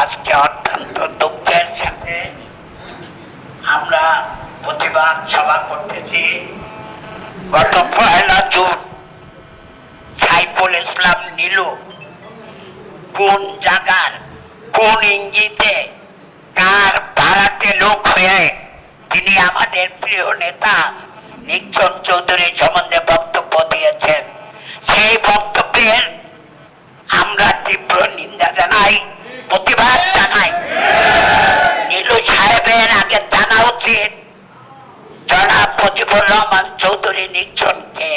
আজকে অত্যন্ত দুঃখের সাথে আমরা প্রতিবাদ সভা করতেছি। গত পয়লা জুন সাইফুল ইসলাম নীলু কোন জায়গার কোন ইঙ্গিতে কার ভাড়াতে লোক হয়ে তিনি আমাদের প্রিয় নেতা নিকচন চৌধুরী সম্বন্ধে বক্তব্য দিয়েছেন। সেই বক্তব্যের আমরা তীব্র নিন্দা জানাই। প্রতিবাদ জানাই নীলু সাহেবের আগে জানা উচিত জনাব মুজিবুর রহমান চৌধুরী নিকচনকে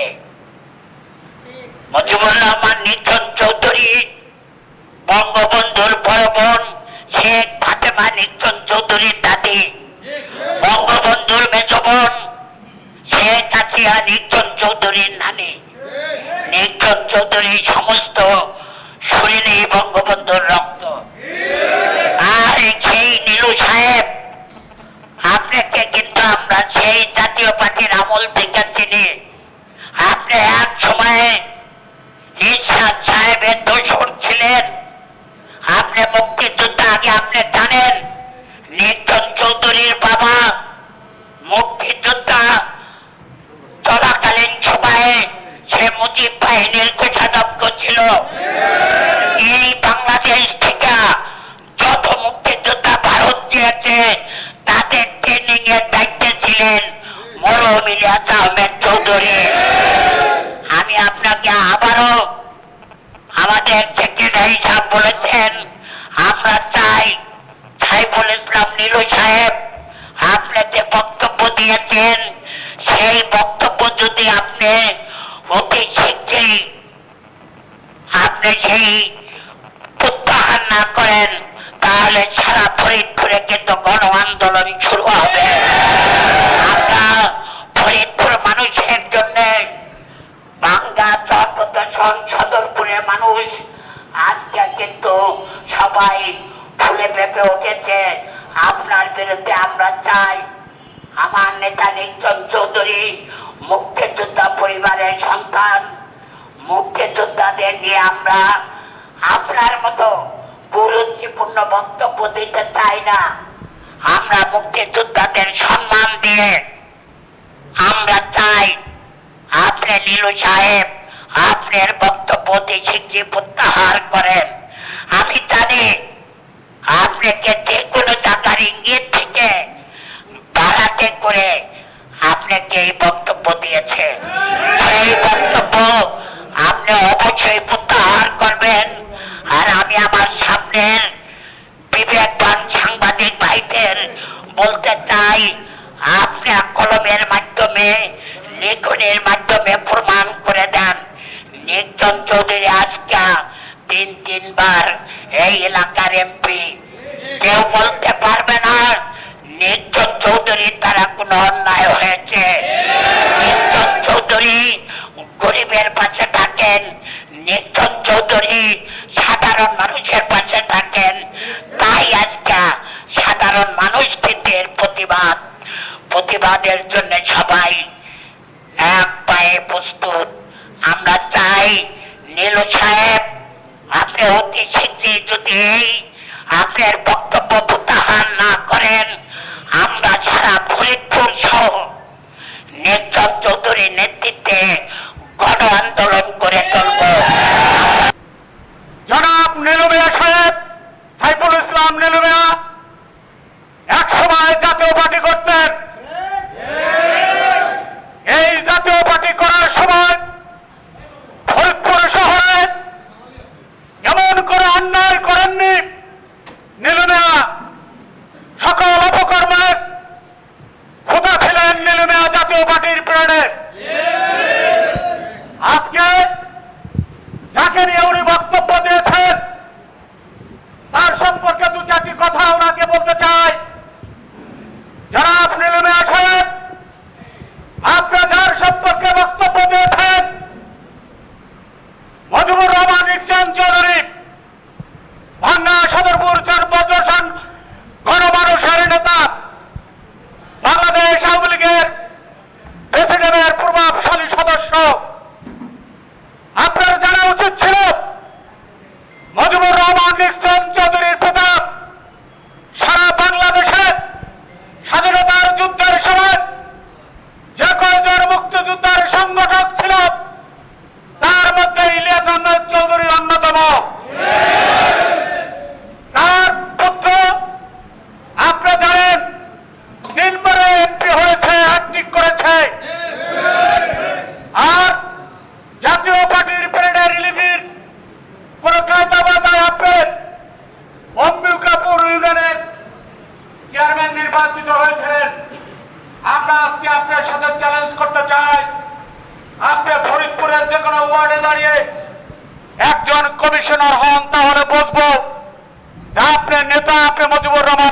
মুজিবুর রহমান নিকচন চৌধুরী বঙ্গবন্ধুর বড় বোন শেখ ফাতেমা নিকচন চৌধুরীর দাদি বঙ্গবন্ধুর মেজ বোন শেখ হাসিয়া নিকচন চৌধুরীর নানি নিকচন চৌধুরী সমস্ত শরীরে বঙ্গবন্ধুর রক্ত আর সেই নীলু সাহেব আপনাকে কিন্তু আমরা সেই জাতীয় পার্টির আমল থেকে চিনি আপনি এক সময়ে নিঃশ্বাস সাহেবের দোষর ছিলেন আপনি মুক্তিযুদ্ধ আগে আপনি জানেন নির্জন চৌধুরীর বাবা মুক্তিযোদ্ধা চলাকালীন সময়ে সে মুজিব বাহিনীর কোষাধ্যক্ষ ছিল এই বাংলাদেশ থেকে যত মুক্তিযোদ্ধা ভারত দিয়েছে তাদের ট্রেনিং এর দায়িত্বে ছিলেন মরহুম আমি আপনাকে আবারও আমাদের সেক্রেটারি সাহেব বলেছেন, আমরা চাই সাইফুল ইসলাম নীলু সাহেব আপনি যে বক্তব্য দিয়েছেন, সেই বক্তব্য যদি আপনি অতি শীঘ্রই আপনি সেই প্রত্যাহার না করেন, তাহলে সারা ফরিদপুরে কিন্তু গণ আন্দোলন শুরু হবে আমরা ফরিদপুর মানুষের জন্য বাংলা চরপ্রদর্শন সদরপুরের মানুষ আজকে কিন্তু সবাই ফুলে পেঁপে উঠেছে আপনার বিরুদ্ধে আমরা চাই আমার নেতা নির্জন চৌধুরী মুক্তিযোদ্ধা পরিবারের সন্তান মুক্তিযোদ্ধাদের নিয়ে আমরা আপনার মতো গুরুত্বপূর্ণ বক্তব্য দিতে চাই না। আমরা মুক্তিযোদ্ধাদের সম্মান দিয়ে আমরা চাই আপনি নীলু সাহেব আপনার বক্তব্য অতি প্রত্যাহার করেন। আমি জানি আপনাকে যে কোনো জায়গার ইঙ্গিত থেকে বাড়াতে করে আপনাকে এই বক্তব্য দিয়েছে। সেই বক্তব্য আপনি অবশ্যই প্রত্যাহার করবেন আর আমি আমার বিবেকবান সাংবাদিক ভাইদের বলতে চাই, আপনি কলমের মাধ্যমে, লেখনের মাধ্যমে প্রমাণ করে দেন। নির্জন চৌধুরী আজকে তিন, তিনবার এই এলাকার এমপি। কেউ বলতে পারবে না, নির্জন চৌধুরীর দ্বারা কোনো অন্যায় হয়েছে। নির্জন চৌধুরী গরিবের পাশে থাকেন। নির্জন চৌধুরী সাধারণ মানুষের পাশে থাকেন তাই আজকে সাধারণ মানুষ কিন্তু এর প্রতিবাদ। প্রতিবাদের জন্য সবাই এক পায়ে প্রস্তুত। আমরা চাই নীলু সাহেব, আপনি অতি শীঘ্রই যদি এই আপনার বক্তব্য প্রত্যাহার না করেন, আমরা সারা ফরিদপুর সহ নির্জন চৌধুরীর নেতৃত্বে গণ আন্দোলন করে তুলব নির্বাচিত হয়েছিলেন। আমরা আজকে আপনার সাথে চ্যালেঞ্জ করতে চাই। আপনি ফরিদপুরের যে কোনো ওয়ার্ডে দাঁড়িয়ে একজন কমিশনার হন, তাহলে বসবো আপনার নেতা আপনি মুজিবুর রহমান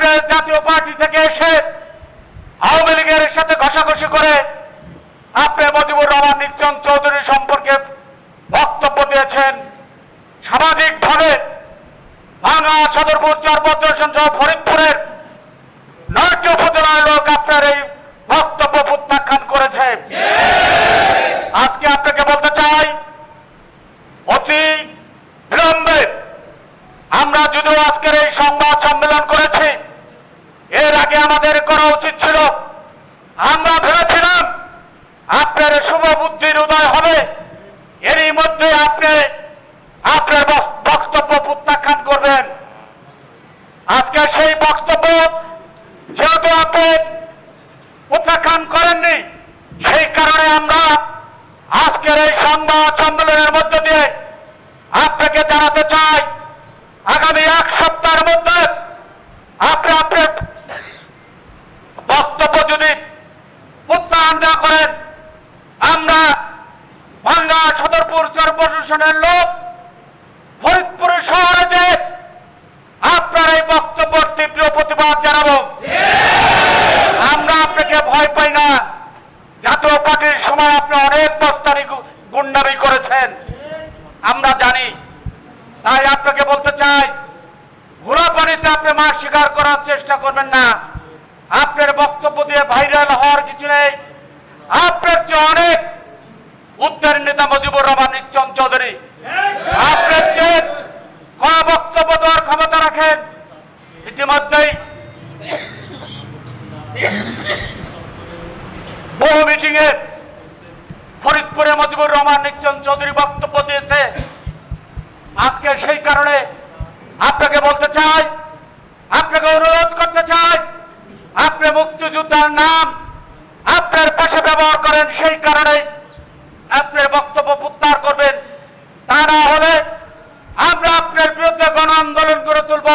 আপনার জাতীয় পার্টি থেকে এসে আওয়ামী লীগের সাথে ঘষাঘষি করে আপনি মজিবুর রহমান নির্জন চৌধুরী সম্পর্কে বক্তব্য দিয়েছেন সামাজিকভাবে ভাঙা সদরপুর চরপদ্রেশন সহ ফরিদপুরের নয়টি উপজেলার লোক আপনার এই বক্তব্য প্রত্যাখ্যান করেছে আজকে আপনাকে বলতে চাই অতি বিলম্বে আমরা যদিও আজকের এই সংবাদ সম্মেলন করেছি এর আগে আমাদের করা উচিত ছিল। আমরা ভেবেছিলাম আপনার শুভ বুদ্ধির উদয় হবে। এরই মধ্যে আপনি আপনার বক্তব্য প্রত্যাখ্যান করবেন। আজকে সেই বক্তব্য যেহেতু আপনি প্রত্যাখ্যান করেননি, সেই কারণে আমরা আজকের এই সংবাদ সম্মেলনের মধ্য দিয়ে আপনাকে জানাতে চাই। আগামী এক সপ্তাহের মধ্যে আপনি বক্তব্য যদি প্রত্যাহার না করেন আমরা ভাঙ্গা সদরপুর কর্পোরেশনের লোক ফরিদপুর শহরে যে আপনার এই বক্তব্যের তীব্র প্রতিবাদ জানাব। আমরা আপনাকে ভয় পাই না। জাতীয় পার্টির সময় আপনি অনেক বস্তানি গু- গুন্ডামি করেছেন। আমরা জানি। তাই আপনাকে বলতে চাই ঘোড়া পানিতে আপনি মাছ শিকার করার চেষ্টা করবেন না। আপনার বক্তব্য দিয়ে ভাইরাল হওয়ার কিছু নেই। আপনার চেয়ে অনেক উত্তর নেতা মুজিবুর রহমান নিচ্চন চৌধুরী। আপনার চেয়ে বক্তব্য দেওয়ার ক্ষমতা রাখেন? ইতিমধ্যেই বহু মিটিং এ ফরিদপুরে মুজিবুর রহমান নিচ্চন চৌধুরী বক্তব্য দিয়েছে। আজকে সেই কারণে আপনাকে বলতে চাই, আপনাকে অনুরোধ করতে চাই আপনি মুক্তিযোদ্ধার নাম আপনার পাশে ব্যবহার করেন সেই কারণে আপনার বক্তব্য প্রত্যাহার করবেন। তা না হলে আমরা আপনার বিরুদ্ধে গণ আন্দোলন গড়ে তুলব।